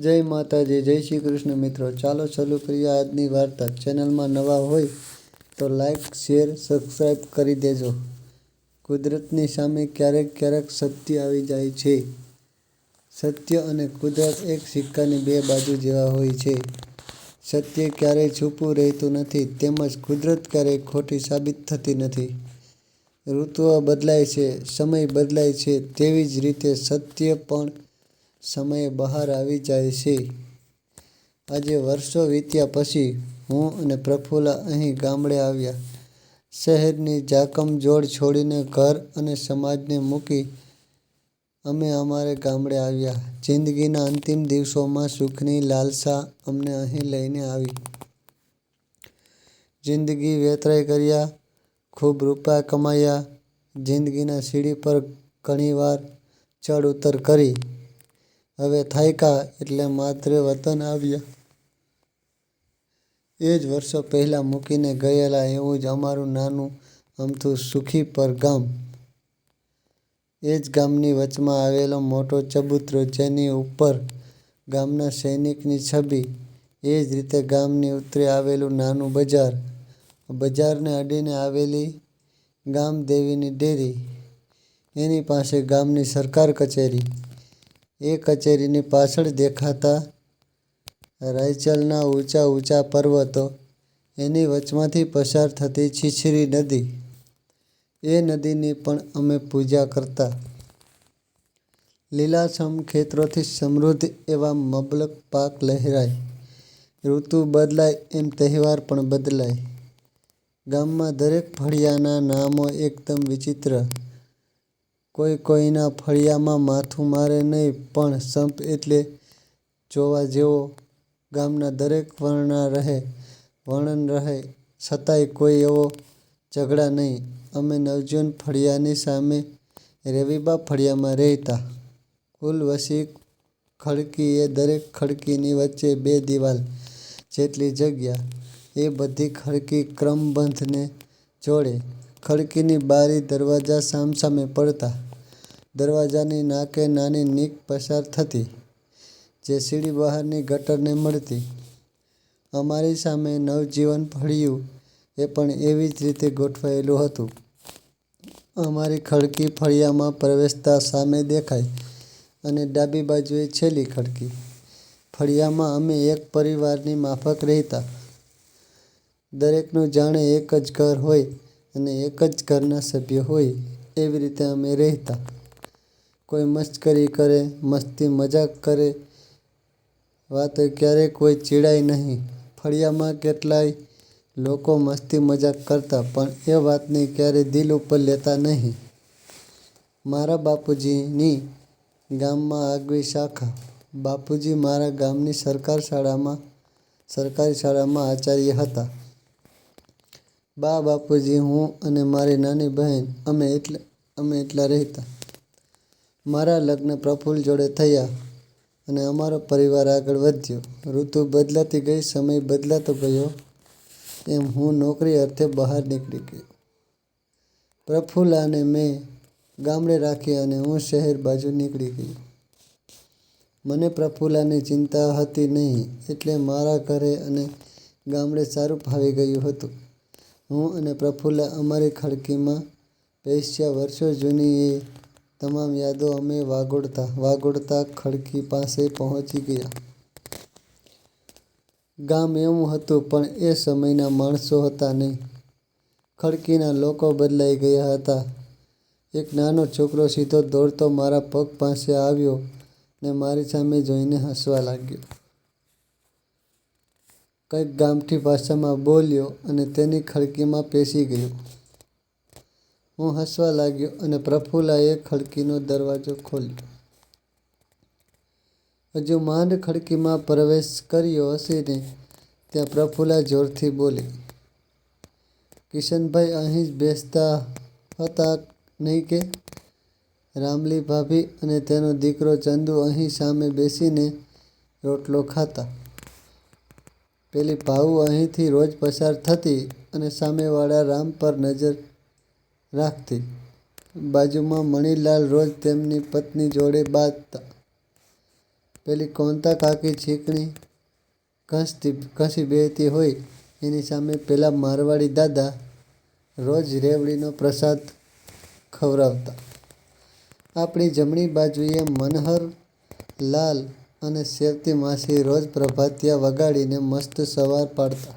જય માતાજી, જય શ્રી કૃષ્ણ મિત્રો. ચાલો ચાલુ કરીએ આજની વાર્તા. ચેનલમાં નવા હોય તો લાઈક, શેર સબસ્ક્રાઈબ કરી દેજો. કુદરતની સામે ક્યારેક ક્યારેક સત્ય આવી જાય છે. સત્ય અને કુદરત એક સિક્કાની બે બાજુ જેવા હોય છે. સત્ય ક્યારેય છૂપું રહેતું નથી, તેમજ કુદરત ક્યારેય ખોટી સાબિત થતી નથી. ઋતુઓ બદલાય છે, સમય બદલાય છે, તેવી જ રીતે સત્ય પણ સમયે બહાર આવી જાય છે. આજે વર્ષો વીત્યા પછી હું અને પ્રફુલ્લા અહીં ગામડે આવ્યા. શહેરની જાકમજોડ છોડીને ઘર અને સમાજને મૂકી અમે અમારે ગામડે આવ્યા. જિંદગીના અંતિમ દિવસોમાં સુખની લાલસા અમને અહીં લઈને આવી. જિંદગી વેતરાય કર્યા, ખૂબ રૂપિયા કમાયા, જિંદગીના સીડી પર ઘણીવાર ચડ ઉતર કરી. હવે થાયકા એટલે માત્ર વતન આવ્યા. એ જ વર્ષો પહેલાં મૂકીને ગયેલા એવું જ અમારું નાનું, અમથું સુખીપર ગામ. એ જ ગામની વચમાં આવેલો મોટો ચબૂતરો જેની ઉપર ગામના સૈનિકની છબી, એ જ રીતે ગામની ઉત્તરે આવેલું નાનું બજાર. બજારને અડીને આવેલી ગામદેવીની ડેરી, એની પાસે ગામની સરકાર કચેરી. એ કચેરીની પાછળ દેખાતા રાયચલના ઊંચા ઊંચા પર્વતો એની વચમાંથી પસાર થતી છીછરી નદી. એ નદીની પણ અમે પૂજા કરતા. લીલાછમ ખેતરોથી સમૃદ્ધ એવા મબલક પાક લહેરાય. ઋતુ બદલાય એમ તહેવાર પણ બદલાય. ગામમાં દરેક ફળિયાના નામો એકદમ વિચિત્ર. કોઈ કોઈના ફળિયામાં માથું મારે નહીં, પણ સંપ એટલે જોવા જેવો ગામના દરેક વર્ણા રહે, વર્ણન રહે, છતાંય કોઈ એવો ઝઘડા નહીં. અમે નવજીવન ફળિયાની સામે રેવીબા ફળિયામાં રહેતા. કુલ વસી ખડકી એ દરેક ખડકીની વચ્ચે બે દિવાલ જેટલી જગ્યા, એ બધી ખડકી ક્રમબંધને જોડે. ખડકીની બારી દરવાજા સામસામે પડતા. દરવાજાની નાકે નાની નીક પસાર થતી, જે સીડી બહારની ગટરને મળતી. અમારી સામે નવજીવન ફળિયું એ પણ એવી જ રીતે ગોઠવાયેલું હતું. અમારી ખડકી ફળિયામાં પ્રવેશતા સામે દેખાય અને ડાબી બાજુએ છેલ્લી ખડકી. ફળિયામાં અમે એક પરિવારની માફક રહેતા. દરેકનું જાણે એક જ ઘર હોય અને એક જ ઘરના સભ્ય હોય એવી રીતે અમે રહેતા. કોઈ મશ્કરી કરે, મસ્તી મજાક કરે, વાતે ક્યારેય કોઈ ચીડાય નહીં. ફળિયામાં કેટલાય લોકો મસ્તી મજાક કરતા, પણ એ વાતને ક્યારેય દિલ ઉપર લેતા નહીં. મારા બાપુજીની ગામમાં આગવી શાખા. બાપુજી મારા ગામની સરકાર શાળામાં, સરકારી શાળામાં આચાર્ય હતા. બા બાપુજી, હું અને મારી નાની બહેન, અમે એટલે, અમે એટલા રહેતા. મારા લગ્ન પ્રફુલ્લ જોડે થયા અને અમારો પરિવાર આગળ વધ્યો. ઋતુ બદલાતી ગઈ, સમય બદલાતો ગયો, એમ હું નોકરી અર્થે બહાર નીકળી ગયો. પ્રફુલ્લાને મેં ગામડે રાખી અને હું શહેર બાજુ નીકળી ગયો. મને પ્રફુલ્લાની ચિંતા હતી નહીં, એટલે મારા ઘરે અને ગામડે સારું ફાવી ગયું હતું. હું અને પ્રફુલ્લા અમારી ખડકીમાં પૈસા વર્ષો જૂની એ તમામ યાદો અમે વાગોળતા વાગોળતા ખડકી પાસે પહોંચી ગયા. ગામ એવું હતું, પણ એ સમયના માણસો હતા નહીં. ખડકીના લોકો બદલાઈ ગયા હતા. એક નાનો છોકરો સીધો દોડતો મારા પગ પાસે આવ્યો ને મારી સામે જોઈને હસવા લાગ્યો. કંઈક ગામઠી ભાષામાં બોલ્યો અને તેની ખડકીમાં પેસી ગયો. હું હસવા લાગ્યો અને પ્રફુલ્લાએ ખડકીનો દરવાજો ખોલ્યો. હજુ માંડ ખડકીમાં પ્રવેશ કર્યો હસીને, ત્યાં પ્રફુલ્લા જોરથી બોલી, કિશનભાઈ અહીં જ બેસતા હતા નહીં કે? રામલી ભાભી અને તેનો દીકરો ચંદુ અહીં સામે બેસીને રોટલો ખાતા. પેલી ભાવુ અહીંથી રોજ પસાર થતી અને સામેવાળા રામ પર નજર રાખતી બાજુમાં મણિલાલ રોજ તેમની પત્ની જોડે બાંધતા પેલી કોંતા કાકી છીકણી ઘસતી, ઘસી બેહતી હોય, એની સામે પેલા મારવાડી દાદા રોજ રેવડીનો પ્રસાદ ખવરાવતા. આપણી જમણી બાજુએ મનહર, લાલ અને સેવતી માસી રોજ પ્રભાતિયા વગાડીને મસ્ત સવાર પાડતા.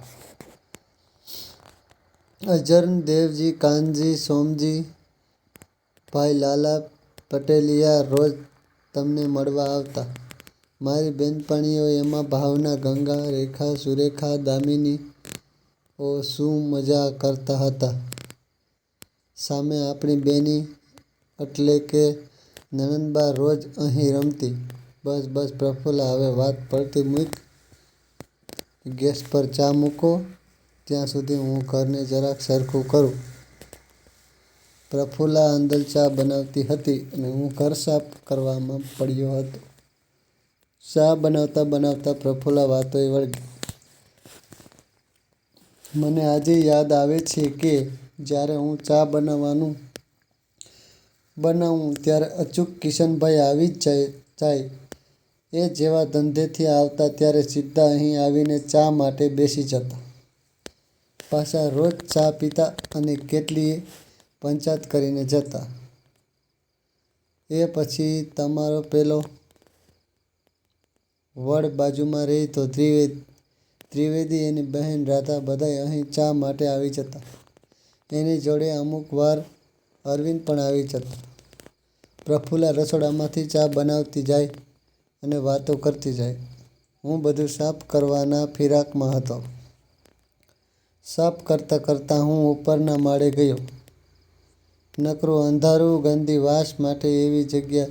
અજર્ન, દેવજી, કાનજી, સોમજી, ભાઈ લાલા પટેલિયા રોજ તમને મળવા આવતા. મારી બહેનપણીઓ એમાં ભાવના, ગંગા, રેખા, સુરેખા, દામિની ઓ શું મજા કરતા હતા. સામે આપણી બેની એટલે કે નણંદબા રોજ અહીં રમતી. બસ બસ, પ્રફુલ્લા, હવે વાત પડતી મૂક ગેસ પર ચા મૂકો ત્યાં સુધી હું ઘરને જરાક સરખું કરું. પ્રફુલ્લા અંદર ચા બનાવતી હતી અને હું ઘર સાફ કરવામાં પડ્યો હતો. ચા બનાવતા બનાવતા પ્રફુલ્લા વાતોએ વળગી. મને આજે યાદ આવે છે કે જ્યારે હું ચા બનાવવાનું બનાવું ત્યારે અચૂક કિશનભાઈ આવી જ જાય. એ જેવા ધંધેથી આવતા ત્યારે સીધા અહીં આવીને ચા માટે બેસી જતા. પાછા રોજ ચા પીતા અને કેટલીય પંચાત કરીને જતા. એ પછી તમારો પેલો વડ બાજુમાં રહેતો ત્રિવેદી એની બહેન રાધા બધાય અહીં ચા માટે આવી જતા. એની જોડે અમુક વાર અરવિંદ પણ આવી જતો. પ્રફુલ્લા રસોડામાંથી ચા બનાવતી જાય અને વાતો કરતી જાય. હું બધું સાફ કરવાના ફિરાકમાં હતો. સાફ કરતાં કરતાં હું ઉપરના માળે ગયો. નકરું અંધારું ગંદી વાસ માટે એવી જગ્યા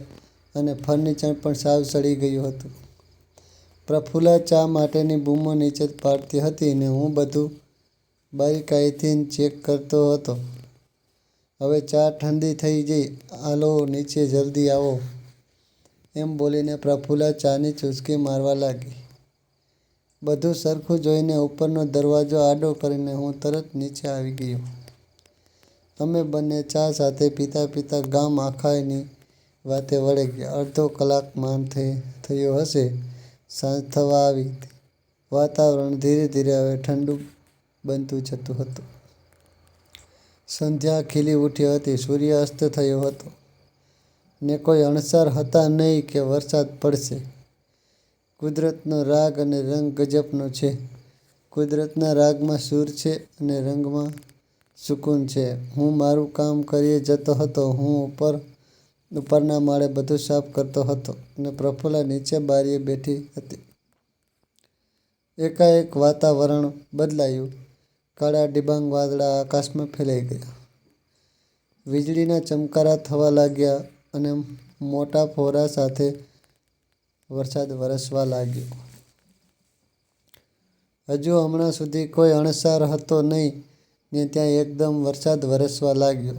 અને ફર્નિચર પણ સાવ સડી ગયું હતું. પ્રફુલ્લા ચા માટેની બૂમો નીચે પાડતી હતી ને હું બધું બારીકાઈથી ચેક કરતો હતો. હવે ચા ઠંડી થઈ ગઈ આલો નીચે જલ્દી આવો એમ બોલીને પ્રફુલ્લા ચાની ચૂસકી મારવા લાગી. બધું સરખું જોઈને ઉપરનો દરવાજો આડો કરીને હું તરત નીચે આવી ગયો. અમે બંને ચા સાથે પીતા પીતા ગામ આખાની વાતે વળગ્યા. અડધો કલાક માન થયો હશે, સાંજ થવા આવી. વાતાવરણ ધીરે ધીરે હવે ઠંડુ બનતું જતું હતું. સંધ્યા ખીલી ઊઠી હતી. સૂર્ય અસ્ત થયો હતો ને કોઈ અણસાર હતા નહીં કે વરસાદ પડશે. કુદરતનો રાગ અને રંગ ગજબનો છે. કુદરતના રાગમાં સૂર છે અને રંગમાં સુકૂન છે. હું મારું કામ કરીએ જતો હતો. હું ઉપર, ઉપરના માળે બધું સાફ કરતો હતો અને પ્રફુલ્લા નીચે બારીએ બેઠી હતી. એકાએક વાતાવરણ બદલાયું. કાળા ડિબાંગ વાદળા આકાશમાં ફેલાઈ ગયા વીજળીના ચમકારા થવા લાગ્યા અને મોટા ફોરા સાથે વરસાદ વરસવા લાગ્યો. હજુ હમણાં સુધી કોઈ અણસાર હતો નહીં ને ત્યાં એકદમ વરસાદ વરસવા લાગ્યો.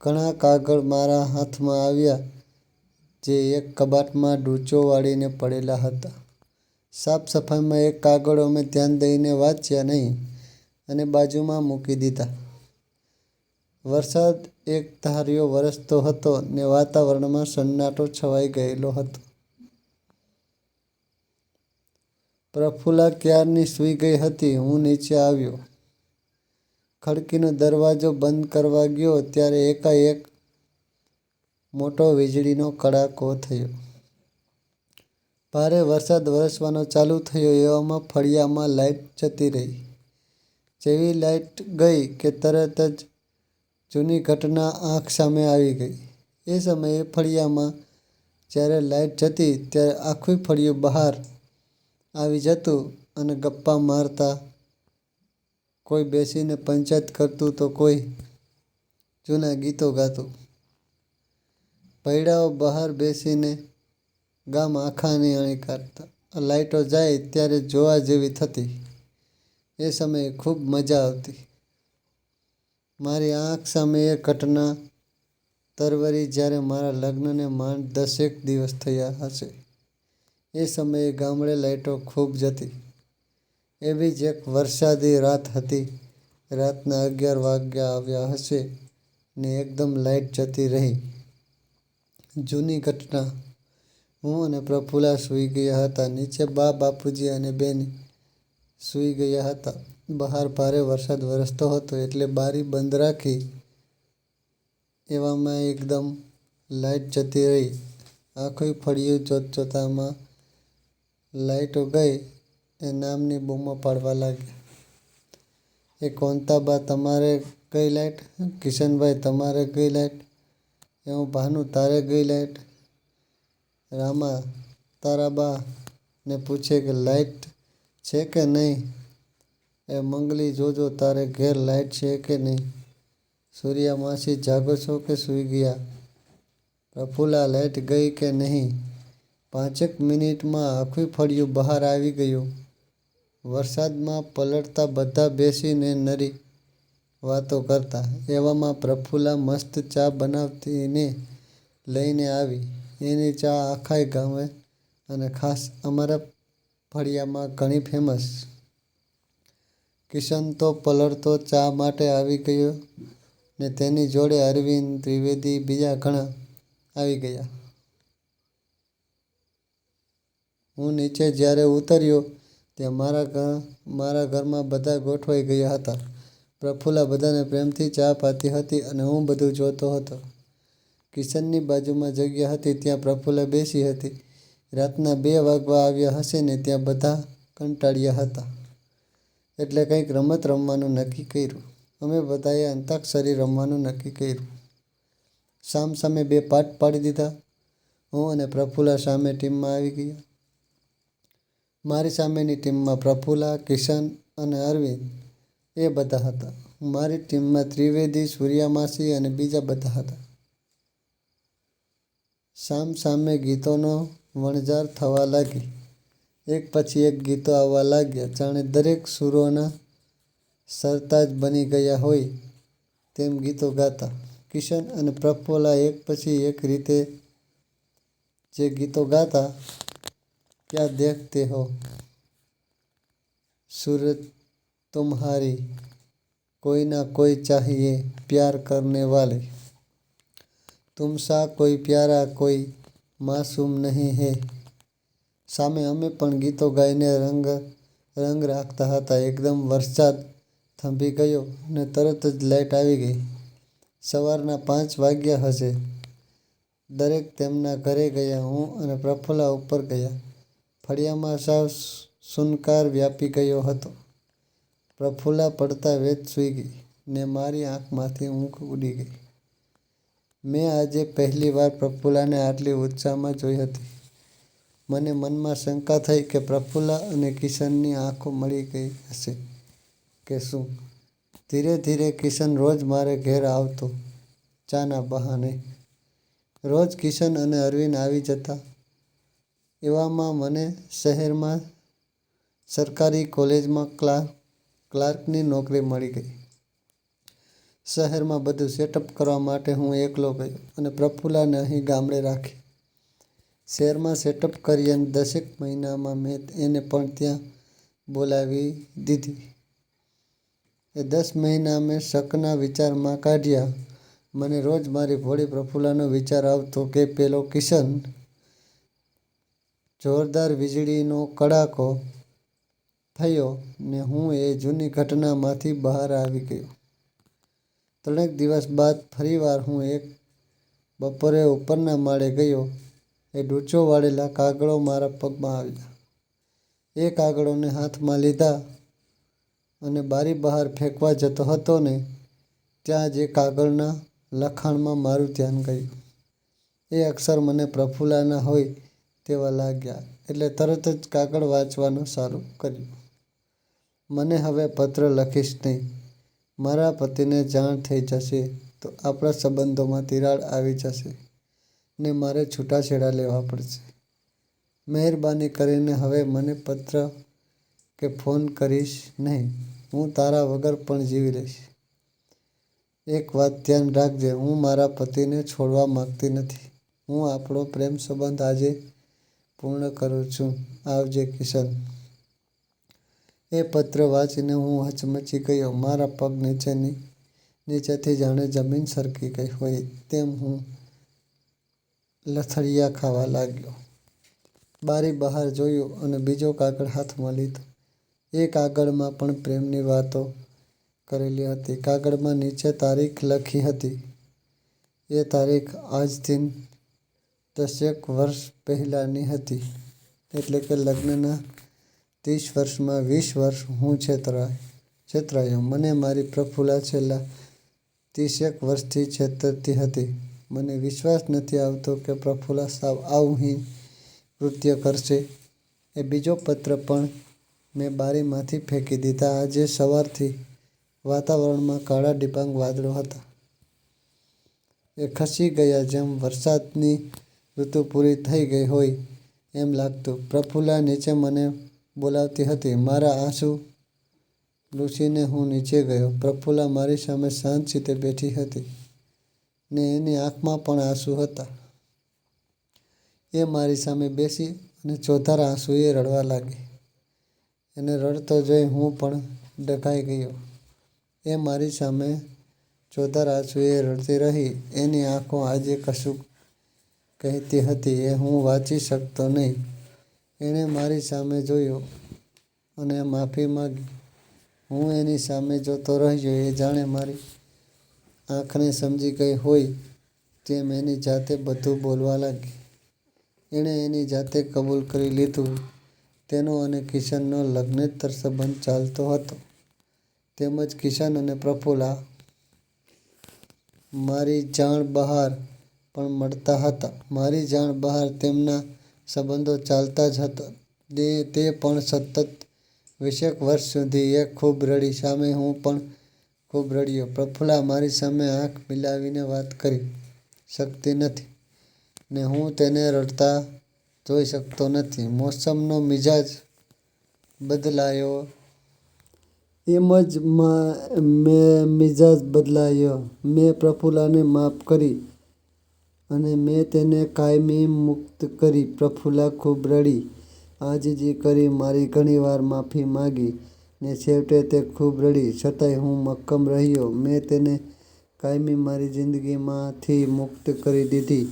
ઘણા કાગળ મારા હાથમાં આવ્યા જે એક કબાટમાં ડૂચો વાળીને પડેલા હતા. સાફ સફાઈમાં એક કાગળ અમે ધ્યાન દઈને વાંચ્યા નહીં અને બાજુમાં મૂકી દીધા. વરસાદ એક ધાર્યો વરસતો હતો ને વાતાવરણમાં સન્નાટો છવાઈ ગયેલો હતો. પ્રફુલ્લા ક્યારની સૂઈ ગઈ હતી. હું નીચે આવ્યો. ખડકીનો દરવાજો બંધ કરવા ગયો ત્યારે એકાએક મોટો વીજળીનો કડાકો થયો. ભારે વરસાદ વરસવાનો ચાલુ થયો, એવામાં ફળિયામાં લાઇટ જતી રહી. જેવી લાઈટ ગઈ કે તરત જ જૂની ઘટના આંખ સામે આવી ગઈ. એ સમયે ફળિયામાં જ્યારે લાઇટ જતી, ત્યારે આખું ફળિયું બહાર આવી જતું અને ગપ્પા મારતા કોઈ બેસીને પંચાયત કરતું તો કોઈ જૂના ગીતો ગાતું. પૈડાઓ બહાર બેસીને ગામ આખાની અણી કાઢતા. લાઇટો જાય ત્યારે જોવા જેવી થતી. એ સમયે ખૂબ મજા આવતી. મારી આંખ સામે એ ઘટના તરવરી જ્યારે મારા લગ્નને માંડ દસેક દિવસ થયા હશે. એ સમયે ગામડે લાઈટો ખૂબ જતી. એવી જ એક વરસાદી રાત હતી. રાતના અગિયાર વાગ્યા આવ્યા હશે ને એકદમ લાઈટ જતી રહી. જૂની ઘટના હું અને પ્રફુલા સૂઈ ગયા હતા. નીચે બા, બાપુજી અને બેન સૂઈ ગયા હતા. બહાર ભારે વરસાદ વરસતો હતો એટલે બારી બંધ રાખી. એવામાં એકદમ લાઈટ જતી રહી. આખું ફળિયું જોતજોતામાં લાઈટો ગઈ એ નામની બૂમો પાડવા લાગ્યા. એ કોંતાબા તમારે ગઈ લાઈટ? કિશનભાઈ, તમારે ગઈ લાઈટ? એવું ભાનુ, તારે ગઈ લાઈટ? રામા તારાબા ને પૂછે કે લાઈટ છે કે નહીં? એ મંગલી, જોજો, તારે ઘેર લાઈટ છે કે નહીં? સૂર્યા માસી જાગો છો કે સૂઈ ગયા? પ્રફુલ્લા, લાઈટ ગઈ કે નહીં? પાંચેક મિનિટમાં આખું ફળિયું બહાર આવી ગયું. વરસાદમાં પલળતા બધા બેસીને નરી વાતો કરતા. એવામાં પ્રફુલ્લા મસ્ત ચા બનાવતીને લઈને આવી. એની ચા આખાય ગામે અને ખાસ અમારા ફળિયામાં ઘણી ફેમસ. કિશન તો પલળતો ચા માટે આવી ગયો ને તેની જોડે અરવિંદ, ત્રિવેદી બીજા ઘણા આવી ગયા. હું નીચે જ્યારે ઉતર્યો ત્યાં મારા મારા ઘરમાં બધા ગોઠવાઈ ગયા હતા. પ્રફુલ્લા બધાને પ્રેમથી ચા પાતી હતી અને હું બધું જોતો હતો. કિશનની બાજુમાં જગ્યા હતી ત્યાં પ્રફુલ્લા બેસી હતી. રાતના બે વાગવા આવ્યા હશે ને ત્યાં બધા કંટાળ્યા હતા. એટલે કંઈક રમત રમવાનું નક્કી કર્યું. અમે બધાએ અંતાક્ષરી રમવાનું નક્કી કર્યું. સામસામે બે પાટ પાડી દીધા. હું અને પ્રફુલ્લા સામે ટીમમાં આવી ગયા. મારી સામેની ટીમમાં પ્રફુલ્લા, કિશન અને અરવિંદ એ બધા હતા. મારી ટીમમાં ત્રિવેદી, સૂર્યા માસી અને બીજા બધા હતા. સામસામે ગીતોનો વણઝાર થવા લાગી. એક પછી એક ગીતો આવવા લાગ્યા. જાણે દરેક સૂરોના સરતાજ બની ગયા હોય તેમ ગીતો ગાતા. કિશન અને પ્રફુલ્લા એક પછી એક રીતે જે ગીતો ગાતા, ક્યા દેખતે હો, સૂરત તુમ્હારી, કોઈ ના કોઈ ચાહિએ, પ્યાર કરને વાલે, તુમ સા કોઈ પ્યારા કોઈ માસૂમ નહીં હે સામે અમે પણ ગીતો ગાઈને રંગ રાખતા હતા. એકદમ વરસાદ થંભી ગયો ને તરત જ લાઈટ આવી ગઈ. સવારના પાંચ વાગ્યા હશે. દરેક તેમના ઘરે ગયા. હું અને પ્રફુલ્લા ઉપર ગયા. ફળિયામાં સાવ સુનકાર વ્યાપી ગયો હતો. પ્રફુલ્લા પડતા વેંત સૂઈ ગઈ ને મારી આંખમાંથી ઊંઘ ઉડી ગઈ. મેં આજે પહેલીવાર પ્રફુલ્લાને આટલી ઉત્સાહમાં જોઈ હતી. મને મનમાં શંકા થઈ કે પ્રફુલ્લા અને કિશનની આંખો મળી ગઈ હશે કે શું? ધીરે ધીરે કિશન રોજ મારે ઘેર આવતો ચાના બહાને. રોજ કિશન અને અરવિંદ આવી જતા. એવામાં મને શહેરમાં સરકારી કોલેજમાં ક્લાર્કની નોકરી મળી ગઈ. શહેરમાં બધું સેટઅપ કરવા માટે હું એકલો ગયો અને પ્રફુલ્લાને અહીં ગામડે રાખી. શહેરમાં સેટઅપ કરી અને દસેક મહિનામાં મેં એને પણ ત્યાં બોલાવી દીધી. એ દસ મહિના મેં શકના વિચારમાં કાઢ્યા. મને રોજ મારી ભોળી પ્રફુલ્લાનો વિચાર આવતો કે પેલો કિશન. જોરદાર વીજળીનો કડાકો થયો ને હું એ જૂની ઘટનામાંથી બહાર આવી ગયો. ત્રણેક દિવસ બાદ ફરીવાર હું એક બપોરે ઉપરના માળે ગયો. એ ડૂચો વાળેલા કાગળો મારા પગમાં આવ્યા. એ કાગળોને હાથમાં લીધા અને બારી બહાર ફેંકવા જતો હતો ને ત્યાં જે કાગળના લખાણમાં મારું ધ્યાન ગયું. એ અક્ષર મને પ્રફુલ્લાના હોય તેવા લાગ્યા એટલે તરત જ કાગળ વાંચવાનું સારું કર્યું. મને હવે પત્ર લખીશ નહીં. મારા પતિને જાણ થઈ જશે તો આપણા સંબંધોમાં તિરાડ આવી જશે ને મારે છૂટાછેડા લેવા પડશે. મહેરબાની કરીને હવે મને પત્ર કે ફોન કરીશ નહીં. હું તારા વગર પણ જીવી લઈશ. એક વાત ધ્યાન રાખજે, હું મારા પતિને છોડવા માંગતી નથી. હું આપણો પ્રેમ સંબંધ આજે પૂર્ણ કરું છું. આવજે કિશન. એ પત્ર વાંચીને હું હચમચી ગયો. મારા પગ નીચેની, નીચેથી જાણે જમીન સરકી ગઈ હોય તેમ હું લથડિયા ખાવા લાગ્યો. બારી બહાર જોયું અને બીજો કાગળ હાથમાં લીધો. એ કાગળમાં પણ પ્રેમની વાતો કરેલી હતી. કાગળમાં નીચે તારીખ લખી હતી. એ તારીખ આજથી દસેક વર્ષ પહેલાંની હતી. એટલે કે લગ્નના ત્રીસ વર્ષમાં વીસ વર્ષ હું છેતરાયો. મને મારી પ્રફુલ્લા છેલ્લા ત્રીસેક વર્ષથી છેતરતી હતી. મને વિશ્વાસ નથી આવતો કે પ્રફુલ્લા સાવ આવું હીન કૃત્ય કરશે. એ બીજો પત્ર પણ મેં બારીમાંથી ફેંકી દીધા. આજે સવારથી વાતાવરણમાં કાળા ડિબાંગ વાદળો હતા. એ ખસી ગયા જેમ વરસાદની ઋતુ પૂરી થઈ ગઈ હોય એમ લાગતું. પ્રફુલ્લા નીચે મને બોલાવતી હતી. મારા આંસુ લૂસીને હું નીચે ગયો. પ્રફુલ્લા મારી સામે શાંત-શીતે બેઠી હતી ને એની આંખમાં પણ આંસુ હતા. એ મારી સામે બેસી અને ચોધાર આંસુએ રડવા લાગી. એને રડતો જોઈ હું પણ ડકાઈ ગયો. એ મારી સામે ચોધાર આંસુએ રડતી રહી. એની આંખો આજે કશુંક કહેતી હતી, એ હું વાંચી શકતો નહીં. એણે મારી સામે જોયું અને માફી માંગી. હું એની સામે જોતો રહ્યો. એ જાણે મારી આંખને સમજી ગઈ હોય તેમ એની જાતે બધું બોલવા લાગી. એણે એની જાતે કબૂલ કરી લીધું તેનો અને કિશનનો લગ્નેતર સંબંધ ચાલતો હતો. તેમજ કિશન અને પ્રફુલ્લા, મારી જાણ બહાર પણ મળતા હતા. મારી જાણ બહાર તેમના સંબંધો ચાલતા જ હતા તે પણ સતત વીસેક વર્ષ સુધી. એ ખૂબ રડી સામે હું પણ ખૂબ રડ્યો. પ્રફુલ્લા મારી સામે આંખ મિલાવીને વાત કરી શકતી નથી ને હું તેને રડતા જોઈ શકતો નથી. મોસમનો મિજાજ બદલાયો એમ જ મિજાજ બદલાયો. મેં પ્રફુલ્લાને માફ કરી અને મેં તેને કાયમી મુક્ત કરી. પ્રફુલ્લા ખૂબ રડી, આજીજી કરી, મારી ઘણીવાર માફી માંગી ને છેવટે તે ખૂબ રડી છતાંય હું મક્કમ રહ્યો. મેં તેને કાયમી મારી જિંદગીમાંથી મુક્ત કરી દીધી.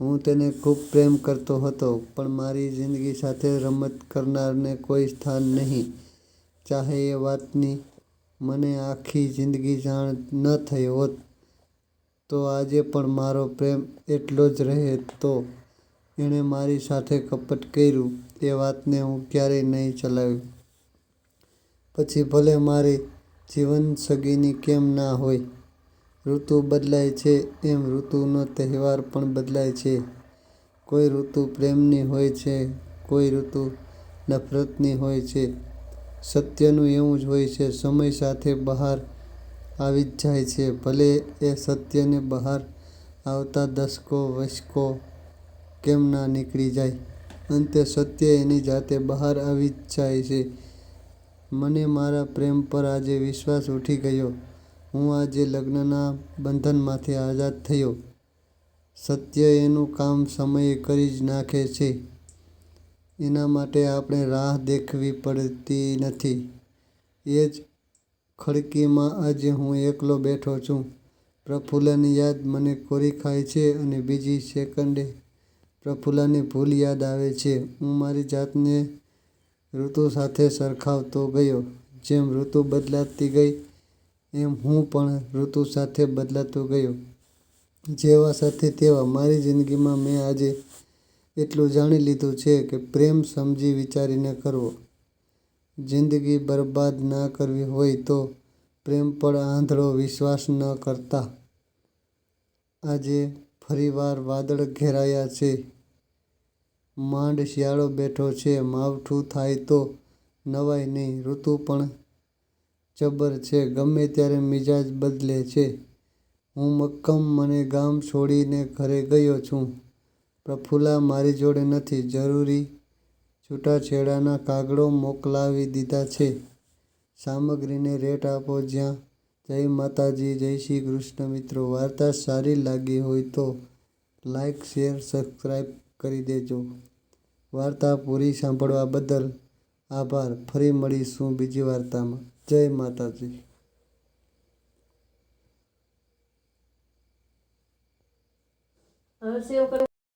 હું તેને ખૂબ પ્રેમ કરતો હતો પણ મારી જિંદગી સાથે રમત કરનારને કોઈ સ્થાન નહીં. ચાહે એ વાતની મને આખી જિંદગી જાણ ન થઈ હોત તો આજે પણ મારો પ્રેમ એટલો જ રહે તો એણે મારી સાથે કપટ કર્યું એ વાતને હું ક્યારેય નહીં ચલાવ્યું. પછી ભલે મારી જીવનસંગીની કેમ ના હોય. ઋતુ બદલાય છે એમ ઋતુનો તહેવાર પણ બદલાય છે. કોઈ ઋતુ પ્રેમની હોય છે, કોઈ ઋતુ નફરતની હોય છે. સત્યનું એવું જ હોય છે સમય સાથે બહાર આવી જ જાય છે. ભલે એ સત્યને બહાર આવતા દશકો વશકો કેમ ના નીકળી જાય. અંતે સત્ય એની જાતે બહાર આવી જ જાય છે. મને મારા પ્રેમ પર આજે વિશ્વાસ ઉઠી ગયો. હું આજે લગ્નના બંધનમાંથી આઝાદ થયો. સત્ય એનું કામ સમયે કરી જ નાખે છે. એના માટે આપણે રાહ દેખવી પડતી નથી. એ જ ખડકીમાં આજે હું એકલો બેઠો છું. પ્રફુલ્લાની યાદ મને કોરી ખાય છે અને બીજી સેકન્ડે પ્રફુલ્લાની ભૂલ યાદ આવે છે. હું મારી જાતને ઋતુ સાથે સરખાવતો ગયો. જેમ ઋતુ બદલાતી ગઈ, એમ હું પણ ઋતુ સાથે બદલાતો ગયો. જેવા સાથે તેવા. મારી જિંદગીમાં મેં આજે એટલું જાણી લીધું છે કે પ્રેમ સમજી વિચારીને કરવો. જિંદગી બરબાદ ના કરવી હોય તો પ્રેમ પર આંધળો વિશ્વાસ ન કરતા. આજે ફરીવાર વાદળ ઘેરાયા છે. માંડ શિયાળો બેઠો છે. માવઠું થાય તો નવાય નહીં. ઋતુ પણ જબર છે. ગમે ત્યારે મિજાજ બદલે છે. હું મક્કમ મને ગામ છોડીને ઘરે ગયો છું. પ્રફુલ્લા મારી જોડે નથી. જરૂરી છૂટાછેડાના કાગળો મોકલાવી દીધા છે. સામગ્રીને રેટ આપો જ્યાં જય માતાજી જય શ્રી કૃષ્ણ મિત્રો વાર્તા સારી લાગી હોય તો લાઇક, શેર, સબસ્ક્રાઈબ કરી દેજો. વાર્તા પૂરી સાંભળવા બદલ આભાર. ફરી મળીશું બીજી વાર્તામાં. જય માતાજી.